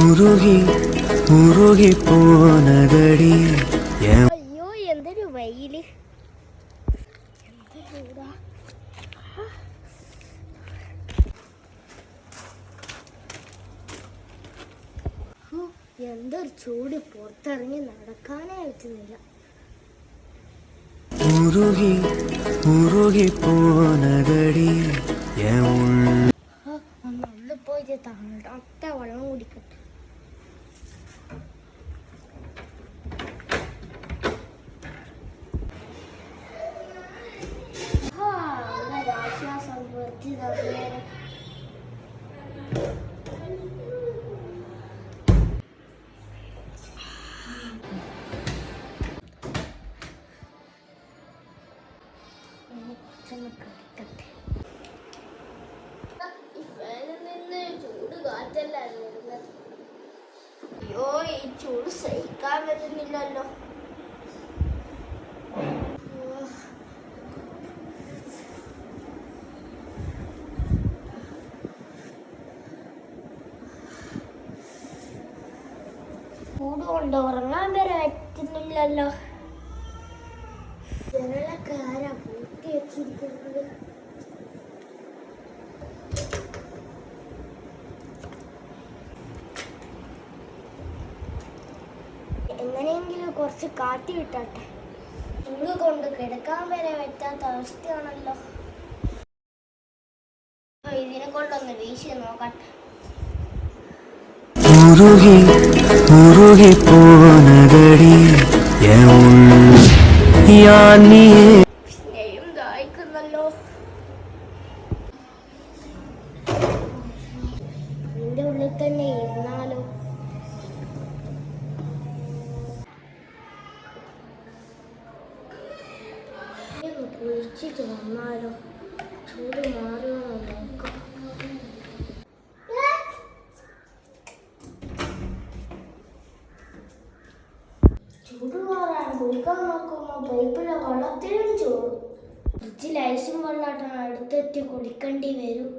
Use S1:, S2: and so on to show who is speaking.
S1: ഉരുകി ഉരുകി പോനതടി
S2: അയ്യോ എന്തൊരു വെയിൽ. എന്തൊരു ചൂട്. പുറത്തിറങ്ങി നടക്കാനേ പറ്റുന്നില്ല.
S1: ഉരുകി ഉരുകി പോനതടി എൻ ഉള്ളിൽ
S2: പോയിട്ട് തണുത്ത വെള്ളം കുടിക്കട്ടെ. കാറ്റല്ല വരുന്നത് അയ്യോ ഈ ചൂട് സഹിക്കാൻ പറ്റുന്നില്ലല്ലോ. ചൂട് കൊണ്ട് ഉറങ്ങാൻ വരെ പറ്റുന്നില്ലല്ലോ. എങ്ങനെയെങ്കിലും കുറച്ച് കാട്ടി വിട്ടാട്ടെ ചൂട് കൊണ്ട് കിടക്കാൻ വരെ പറ്റാത്ത അവസ്ഥയാണല്ലോ. ഇതിനെ കൊണ്ടൊന്ന് വീശി നോക്കട്ടെ.
S1: എൻ ഞാൻ നീയെ.
S2: ഉള്ളിൽ തന്നെ ഇരുന്നാലോ? കുഴിച്ചിട്ട് വന്നാലോ? ചൂട് മാറുമോ ചൂട് മാറാൻ കുളിക്കാൻ നോക്കുമ്പോൾ പൈപ്പിലെ വെള്ളത്തിലും ചോറും ഫ്രിഡ്ജിൽ ഐസും വെള്ളാട്ടം അടുത്തെത്തി കുടിക്കേണ്ടി വരും.